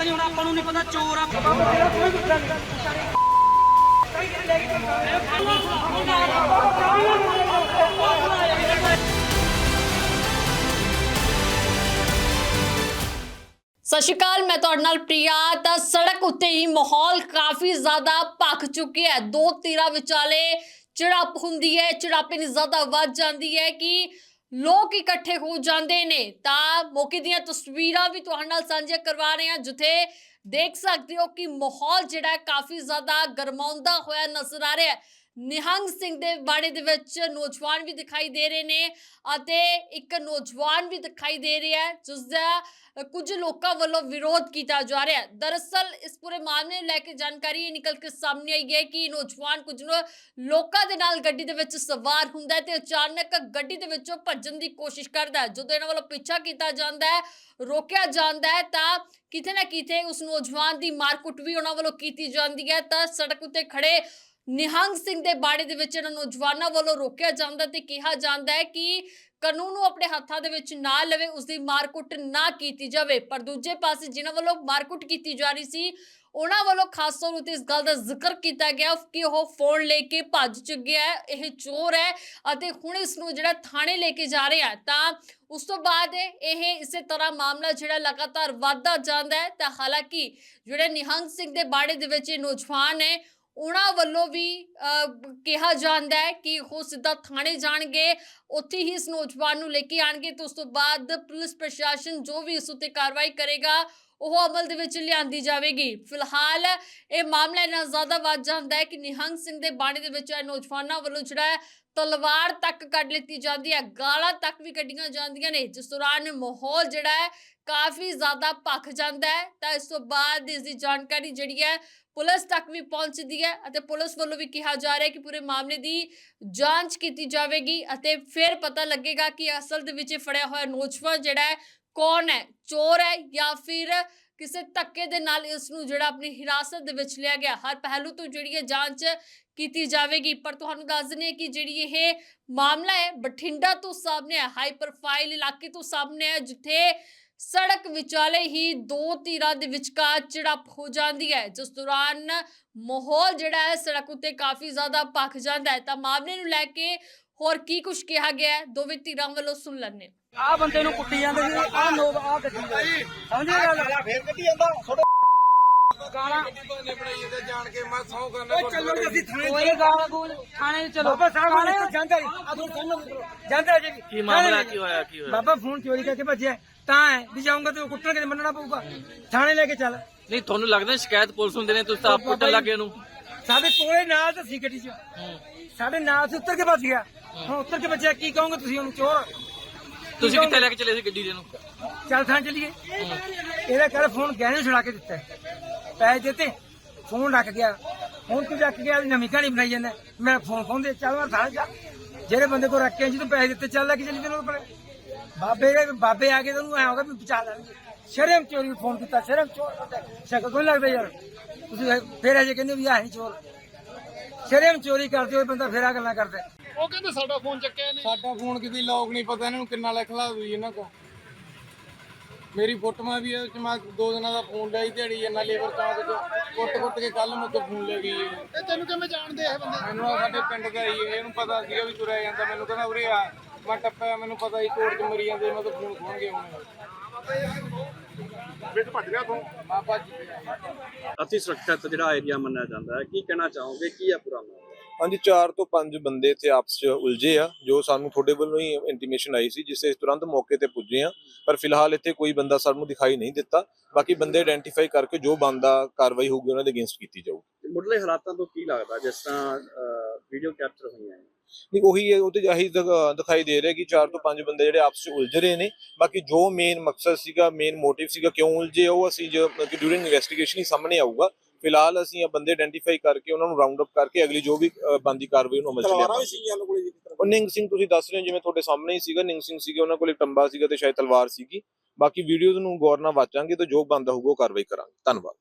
ਪਤਾ ਨਹੀਂ ਹੁਣ ਆਪਾਂ ਨੂੰ ਨਹੀਂ ਪਤਾ, ਚੋਰ ਆ। ਸਤਿ ਸ਼੍ਰੀ ਅਕਾਲ, ਮੈਂ ਤੁਹਾਡੇ ਨਾਲ ਪ੍ਰਿਆ। ਤਾਂ ਸੜਕ ਉੱਤੇ ਹੀ ਮਾਹੌਲ ਕਾਫੀ ਜ਼ਿਆਦਾ ਭਖ ਚੁੱਕਿਆ ਹੈ। ਦੋ ਧਿਰਾਂ ਵਿਚਾਲੇ ਝੜਪ ਹੁੰਦੀ ਹੈ, ਝੜਪ ਇੰਨੀ ਜ਼ਿਆਦਾ ਵੱਧ ਜਾਂਦੀ ਹੈ ਕਿ ਲੋਕ ਇਕੱਠੇ ਹੋ ਜਾਂਦੇ ਨੇ। ਤਾਂ ਮੌਕੇ ਦੀਆਂ ਤਸਵੀਰਾਂ ਵੀ ਤੁਹਾਡੇ ਨਾਲ ਸਾਂਝੀਆਂ ਕਰਵਾ ਰਹੇ ਹਾਂ। ਜਿੱਥੇ ਦੇਖ ਸਕਦੇ ਹੋ ਕਿ ਮਾਹੌਲ ਜਿਹੜਾ ਕਾਫੀ ਜ਼ਿਆਦਾ ਗਰਮਾਉਂਦਾ ਹੋਇਆ ਨਜ਼ਰ ਆ ਰਿਹਾ ਹੈ। ਨਿਹੰਗ ਸਿੰਘ ਦੇ ਬਾੜੇ ਦੇ ਵਿੱਚ ਨੌਜਵਾਨ ਵੀ ਦਿਖਾਈ ਦੇ ਰਹੇ ਨੇ ਅਤੇ ਇੱਕ ਨੌਜਵਾਨ ਵੀ ਦਿਖਾਈ ਦੇ ਰਿਹਾ ਹੈ, ਜਿਸ ਦਾ ਕੁਝ ਲੋਕਾਂ ਵੱਲੋਂ ਵਿਰੋਧ ਕੀਤਾ ਜਾ ਰਿਹਾ ਹੈ। ਦਰਅਸਲ ਇਸ ਪੂਰੇ ਮਾਮਲੇ ਨੂੰ ਲੈ ਕੇ ਜਾਣਕਾਰੀ ਇਹ ਨਿਕਲ ਕੇ ਸਾਹਮਣੇ ਆਈ ਹੈ ਕਿ ਨੌਜਵਾਨ ਕੁਝ ਲੋ- ਲੋਕਾਂ ਦੇ ਨਾਲ ਗੱਡੀ ਦੇ ਵਿੱਚ ਸਵਾਰ ਹੁੰਦਾ ਹੈ ਤੇ ਅਚਾਨਕ ਗੱਡੀ ਦੇ ਵਿੱਚੋਂ ਭੱਜਣ ਦੀ ਕੋਸ਼ਿਸ਼ ਕਰਦਾ ਹੈ। ਜਦੋਂ ਇਹਨਾਂ ਵੱਲੋਂ ਪਿੱਛਾ ਕੀਤਾ ਜਾਂਦਾ ਹੈ, ਰੋਕਿਆ ਜਾਂਦਾ ਹੈ, ਤਾਂ ਕਿਤੇ ਨਾ ਕਿਤੇ ਉਸ ਨੌਜਵਾਨ ਦੀ ਮਾਰਕੁੱਟ ਵੀ ਉਹਨਾਂ ਵੱਲੋਂ ਕੀਤੀ ਜਾਂਦੀ ਹੈ। ਤਾਂ ਸੜਕ ਉੱਤੇ ਖੜੇ ਨਿਹੰਗ ਸਿੰਘ ਦੇ ਬਾੜੇ ਦੇ ਵਿੱਚ ਇਹਨਾਂ ਨੌਜਵਾਨਾਂ ਵੱਲੋਂ ਰੋਕਿਆ ਜਾਂਦਾ ਤੇ ਕਿਹਾ ਜਾਂਦਾ ਹੈ ਕਿ ਕਾਨੂੰਨ ਨੂੰ ਆਪਣੇ ਹੱਥਾਂ ਦੇ ਵਿੱਚ ਨਾ ਲਵੇ ਉਸ ਦੀ ਮਾਰਕੁੱਟ ਨਾ ਕੀਤੀ ਜਾਵੇ। ਪਰ ਦੂਜੇ ਪਾਸੇ ਜਿਨ੍ਹਾਂ ਵੱਲੋਂ ਮਾਰਕੁੱਟ ਕੀਤੀ ਜਾ ਰਹੀ ਸੀ, ਉਹਨਾਂ ਵੱਲੋਂ ਖਾਸ ਤੌਰ ਉੱਤੇ ਇਸ ਗੱਲ ਦਾ ਜ਼ਿਕਰ ਕੀਤਾ ਗਿਆ ਕਿ ਉਹ ਫੋਨ ਲੈ ਕੇ ਭੱਜ ਚੁੱਕਿਆ ਹੈ ਇਹ ਚੋਰ ਹੈ ਅਤੇ ਹੁਣ ਇਸ ਨੂੰ ਜਿਹੜਾ ਥਾਣੇ ਲੈ ਕੇ ਜਾ ਰਿਹਾ ਤਾਂ ਉਸ ਤੋਂ ਬਾਅਦ ਇਹ ਇਸੇ ਤਰ੍ਹਾਂ ਮਾਮਲਾ ਜਿਹੜਾ ਲਗਾਤਾਰ ਵਧਦਾ ਜਾਂਦਾ ਹੈ। ਤਾਂ ਹਾਲਾਂਕਿ ਜਿਹੜੇ ਨਿਹੰਗ ਸਿੰਘ ਦੇ ਬਾੜੇ ਦੇ ਵਿੱਚ ਇਹ ਨੌਜਵਾਨ ਹੈ ਉਹਨਾਂ ਵੱਲੋਂ ਵੀ ਕਿਹਾ ਜਾਂਦਾ ਹੈ ਕਿ ਉਹ ਸਿੱਧਾ ਥਾਣੇ ਜਾਣਗੇ, ਉੱਥੇ ਹੀ ਇਸ ਨੌਜਵਾਨ ਨੂੰ ਲੈ ਕੇ ਆਣਗੇ ਤੇ ਉਸ ਤੋਂ ਬਾਅਦ ਪੁਲਿਸ ਪ੍ਰਸ਼ਾਸਨ ਜੋ ਵੀ ਇਸ ਉੱਤੇ ਕਾਰਵਾਈ ਕਰੇਗਾ, ਉਹ ਅਮਲ ਦੇ ਵਿੱਚ ਲਿਆਂਦੀ ਜਾਵੇਗੀ। ਫਿਲਹਾਲ ਇਹ ਮਾਮਲਾ ਇੰਨਾ ਜ਼ਿਆਦਾ ਵੱਧ ਜਾਂਦਾ ਹੈ ਕਿ ਨਿਹੰਗ ਸਿੰਘ ਦੇ ਬਾਣੇ ਦੇ ਵਿੱਚ ਇਹ ਨੌਜਵਾਨਾਂ ਵੱਲੋਂ ਜਿਹੜਾ ਹੈ, ਤਲਵਾਰ ਤੱਕ ਕੱਢ ਲਿੱਤੀ ਜਾਂਦੀ ਹੈ, ਗਾਲਾਂ ਤੱਕ ਵੀ ਕੱਢੀਆਂ ਜਾਂਦੀਆਂ ਨੇ। ਜਿਸ ਦੌਰਾਨ ਮਾਹੌਲ ਜਿਹੜਾ ਹੈ ਕਾਫੀ ਜ਼ਿਆਦਾ ਭਖ ਜਾਂਦਾ ਹੈ, ਤਾਂ ਇਸ ਤੋਂ ਬਾਅਦ ਇਸ ਦੀ ਜਾਣਕਾਰੀ ਜਿਹੜੀ ਹੈ ਪੁਲਿਸ ਤੱਕ ਵੀ ਪਹੁੰਚਦੀ ਹੈ ਅਤੇ ਪੁਲਿਸ ਵੱਲੋਂ ਵੀ ਕਿਹਾ ਜਾ ਰਿਹਾ ਹੈ ਕਿ ਪੂਰੇ ਮਾਮਲੇ ਦੀ ਜਾਂਚ ਕੀਤੀ ਜਾਵੇਗੀ ਅਤੇ ਫਿਰ ਪਤਾ ਲੱਗੇਗਾ ਕਿ ਅਸਲ ਦੇ ਵਿੱਚ ਇਹ ਫੜਿਆ ਹੋਇਆ ਨੌਜਵਾਨ ਜਿਹੜਾ ਹੈ ਕੌਣ ਹੈ, ਚੋਰ ਹੈ ਜਾਂ ਫਿਰ ਕਿਸੇ ਧੱਕੇ ਦੇ ਨਾਲ ਇਸ ਨੂੰ ਜਿਹੜਾ ਆਪਣੀ ਹਿਰਾਸਤ ਦੇ ਵਿੱਚ ਲਿਆ ਗਿਆ। ਹਰ ਪਹਿਲੂ ਤੋਂ ਜਿਹੜੀ ਹੈ ਜਾਂਚ ਕੀਤੀ ਜਾਵੇਗੀ, ਪਰ ਤੁਹਾਨੂੰ ਦੱਸ ਦਿੰਦੇ ਹਾਂ ਕਿ ਜਿਹੜੀ ਇਹ ਮਾਮਲਾ ਹੈ, ਬਠਿੰਡਾ ਤੋਂ ਸਾਹਮਣੇ ਹੈ ਹਾਈ ਪ੍ਰੋਫਾਈਲ ਇਲਾਕੇ ਤੋਂ ਸਾਹਮਣੇ ਹੈ, ਜਿੱਥੇ ਸੜਕ ਵਿਚਾਲੇ ਹੀ ਦੋ ਧਿਰਾਂ ਦੇ ਵਿਚਕਾਰ ਝੜਪ ਹੋ ਜਾਂਦੀ ਹੈ। ਜਿਸ ਦੌਰਾਨ ਮਾਹੌਲ ਜਿਹੜਾ ਹੈ ਸੜਕ ਉੱਤੇ ਕਾਫੀ ਜ਼ਿਆਦਾ ਭਖ ਜਾਂਦਾ ਹੈ। ਤਾਂ ਮਾਮਲੇ ਨੂੰ ਲੈ ਕੇ ਹੋਰ ਕੀ ਕੁਝ ਕਿਹਾ ਗਿਆ ਹੈ? ਦੋਵੇਂ ਧਿਰਾਂ ਵੱਲੋਂ ਸੁਣ ਲੈਂਦੇ ਹਾਂ। ਆ ਬੰਦੇ ਨੂੰ ਕੁੱਟੀ ਜਾਂਦੇ ਸੀ ਆ ਨੋਬ ਆ ਗੱਡੀ ਸਮਝੇ ਗੱਲ? ਫੇਰ ਕੱਢੀ ਜਾਂਦਾ ਕੇ ਚੱਲੋ ਜੀ ਅਸੀਂ ਥਾਣੇ ਕੋਈ ਗੂਲ ਥਾਣੇ ਚਲੋ। ਬਾਬਾ ਸਾਹਿਬ ਥਾਣੇ ਹਾਲੇ ਜਾਂਦਾ ਜੀ ਆ ਦੋ ਸਾਹਮਣੇ ਜਾਂਦਾ ਜੀ। ਕੀ ਮਾਮਲਾ ਕੀ ਹੋਇਆ ਕੀ ਹੋਇਆ? ਬਾਬਾ ਫੋਨ ਚੋਰੀ ਕਰਕੇ ਭੱਜਿਆ। ਤਾਂ ਹੈ ਵੀ ਜਾਊਂਗਾ ਤੇ ਉਹ ਕੁੱਟਣਗੇ ਤੇ ਮੰਨਣਾ ਪਊਗਾ। ਥਾਣੇ ਲੈ ਕੇ ਚੱਲ। ਨਹੀਂ ਤੁਹਾਨੂੰ ਲੱਗਦਾ ਸ਼ਿਕਾਇਤ ਪੁਲਿਸ ਹੁੰਦੇ ਨੇ ਤੁਸੀਂ ਤਾਂ ਆਪ ਕੁੱਟਣ ਲੱਗੇ ਉਹਨੂੰ ਸਾਡੇ ਕੋਲੇ ਨਾਲ ਤਾਂ ਸੀ ਗੱਡੀ 'ਚ। ਸਾਡੇ ਨਾਲ ਸੀ ਉੱਤਰ ਕੇ ਭੱਜ ਗਿਆ। ਹੁਣ ਉੱਤਰ ਕੇ ਬੱਚਿਆ ਕੀ ਕਹੋਗੇ ਤੁਸੀਂ ਉਹਨੂੰ ਚੋਰ? ਤੁਸੀਂ ਕਿੱਥੇ ਲੈ ਕੇ ਚਲੇ ਸੀ ਗੱਡੀ ਦੇ ਨੂੰ? ਚੱਲ ਥਾਂ ਚਲੀਏ। ਇਹਦਾ ਕਰ ਫੋਨ ਗਹਿਣੇ ਛੁਡਾ ਕੇ ਦਿੱਤਾ। ਪੈਸੇ ਦਿੱਤੇ ਫੋਨ ਰੱਖ ਗਿਆ। ਹੁਣ ਤੂੰ ਚੱਕ ਗਿਆ ਨਵੀਂ ਕਹਾਣੀ ਬਣਾਈ ਜਾਂਦਾ। ਮੈਂ ਫੋਨ ਫੋਨ ਦੇ ਚੱਲ ਮੈਂ ਜਾ। ਜਿਹੜੇ ਬੰਦੇ ਕੋਲ ਰੱਖ ਕੇ ਜਦੋਂ ਪੈਸੇ ਦਿੱਤੇ ਚੱਲ ਲੈ ਕੇ ਚੱਲੀ ਤੈਨੂੰ ਆਪਣੇ ਬਾਬੇ ਦੇ ਬਾਬੇ ਆ ਕੇ ਤੈਨੂੰ ਐ ਹੋਗਾ ਵੀ ਬਚਾ ਲੈਣਗੇ ਸ਼ਰਮ ਚੋਰੀ ਫੋਨ ਕੀਤਾ ਸ਼ਰਮ ਚੋਰ ਸ਼ਕਲ ਕੋਈ ਲੱਗਦਾ ਯਾਰ। ਤੁਸੀਂ ਫੇਰ ਅਜੇ ਕਹਿੰਦੇ ਵੀ ਆਹ ਨਹੀਂ ਚੋਰ। ਸ਼ਰਮ ਚੋਰੀ ਕਰਦੇ ਹੋਏ ਬੰਦਾ ਫੇਰਾ ਗੱਲਾਂ ਕਰਦਾ। ਉਹ ਕਹਿੰਦੇ ਸਾਡਾ ਫੋਨ ਚੱਕਿਆ ਨੇ ਸਾਡਾ ਫੋਨ ਕਿਤੇ ਲੋਕ ਨਹੀਂ ਪਤਾ ਇਹਨਾਂ ਨੂੰ ਕਿੰਨਾ ਲਿਖਲਾ ਦੂਈ ਇਹਨਾਂ ਕੋ ਮੇਰੀ ਫੋਟੋਆਂ ਵੀ ਇਹ ਚ ਮੈਂ ਦੋ ਦਿਨਾਂ ਦਾ ਫੋਨ ਸੀ ਦਿਹਾੜੀ ਇਹਨਾਂ ਲੇਬਰ ਚੌਂਕ ਚ। ਕੁੱਟ ਕੁੱਟ ਕੇ ਕੱਲ ਮੇਰੇ ਤੋਂ ਫੋਨ ਲੈ ਗਈ ਇਹ ਤੈਨੂੰ ਕਿਵੇਂ ਜਾਣਦੇ ਇਹ ਬੰਦੇ? ਮੈਨੂੰ ਆਹ ਸਾਡੇ ਪਿੰਡ ਦਾ ਹੀ ਇਹ, ਇਹਨੂੰ ਪਤਾ ਸੀਗਾ ਵੀ ਤੁਰਿਆ ਜਾਂਦਾ। ਮੈਨੂੰ ਕਹਿੰਦਾ ਉਰੇ ਆ ਮੈਂ ਟੱਪਿਆ ਮੈਨੂੰ ਪਤਾ ਸੀ ਕੋਰਟ ਚ ਮਰੀ ਜਾਂਦੇ ਮੈਂ ਤਾਂ ਫੋਨ ਖੋਣਗੇ ਹੁਣ ਵਿੱਚ ਭੱਜ ਗਿਆ ਤੂੰ? ਮੈਂ ਭੱਜ ਗਿਆ। ਅਤੀ ਸੁਰੱਖਿਅਤ ਜਿਹੜਾ ਏਰੀਆ ਮੰਨਿਆ ਜਾਂਦਾ ਹੈ ਕੀ ਕਹਿਣਾ ਚਾਹੋਗੇ? ਕੀ ਹੈ ਪੂਰਾ ਮਾਮਲਾ ਹਾਂਜੀ 4 ਤੋਂ 5 ਬੰਦੇ ਤੇ ਆਪਸ ਚ ਉਲਝੇ ਆ ਜੋ ਸਾਨੂੰ ਤੁਹਾਡੇ ਵੱਲੋਂ ਹੀ ਇੰਟੀਮੇਸ਼ਨ ਆਈ ਸੀ ਜਿਸ ਤੇ ਤੁਰੰਤ ਮੌਕੇ ਤੇ ਪੁੱਜੇ ਆ ਪਰ ਫਿਲਹਾਲ ਇੱਥੇ ਕੋਈ ਬੰਦਾ ਸਾਨੂੰ ਦਿਖਾਈ ਨਹੀਂ ਦਿੱਤਾ। ਬਾਕੀ ਬੰਦੇ ਆਇਡੈਂਟੀਫਾਈ ਕਰਕੇ ਜੋ ਬੰਦਾ ਕਾਰਵਾਈ ਹੋਊਗੀ ਉਹਨਾਂ ਦੇ ਅਗੇਂਸਟ ਕੀਤੀ ਜਾਊਗੀ। ਮੁੱਢਲੇ ਹਾਲਾਤਾਂ ਤੋਂ ਕੀ ਲੱਗਦਾ ਜਿਸ ਤਰ੍ਹਾਂ ਵੀਡੀਓ ਕੈਪਚਰ ਹੋਈਆਂ ਹੈ ਨਹੀਂ ਉਹੀ ਹੈ ਉਹ ਤੇ ਆਹੀ ਦਿਖ- ਦਿਖਾਈ ਦੇ ਰਿਹਾ ਕਿ 4 ਤੋਂ 5 ਬੰਦੇ ਜਿਹੜੇ ਆਪਸ ਚ ਉਲਝ ਰਹੇ ਨੇ। ਬਾਕੀ ਜੋ ਮੇਨ ਮਕਸਦ ਸੀਗਾ ਮੇਨ ਮੋਟਿਵ ਸੀਗਾ ਕਿਉਂ ਉਲਝੇ ਉਹ ਅਸੀਂ ਜੋ ਡਿਊਰਿੰਗ ਇਨਵੈਸਟੀਗੇਸ਼ਨ ਹੀ ਸਾਹਮਣੇ ਆਊਗਾ। ਫਿਲਹਾਲ ਅਸੀਂ ਇਹ ਬੰਦੇ ਆਇਡੈਂਟੀਫਾਈ ਕਰਕੇ ਉਹਨਾਂ ਨੂੰ ਰਾਉਂਡ ਅਪ ਕਰਕੇ ਅਗਲੀ ਜੋ ਵੀ ਅ, ਬਣਦੀ ਕਾਰਵਾਈ ਉਹਨੂੰ ਅਮਲ ਚ ਲਿਆਵਾਂਗੇ। ਸੀਗੀਆਂ ਕੋਲੇ ਜੀ ਉਹ ਨਿੰਗ ਸਿੰਘ ਤੁਸੀਂ ਦੱਸ ਰਹੇ ਹੋ ਜਿਵੇਂ ਤੁਹਾਡੇ ਸਾਹਮਣੇ ਹੀ ਸੀਗਾ ਨਿੰਗ ਸਿੰਘ ਸੀਗੇ ਉਹਨਾਂ ਕੋਲ ਇੱਕ ਟੰਬਾ ਸੀਗਾ ਤੇ ਸ਼ਾਇਦ ਤਲਵਾਰ ਸੀਗੀ। ਬਾਕੀ ਵੀਡੀਓਜ਼ ਨੂੰ ਗੌਰ ਨਾਲ ਵਾਚਾਂਗੇ ਤੇ ਜੋ ਬੰਦਾ ਹੋਊਗਾ ਉਹ ਕਾਰਵਾਈ ਕਰਾਂਗੇ। ਧੰਨਵਾਦ।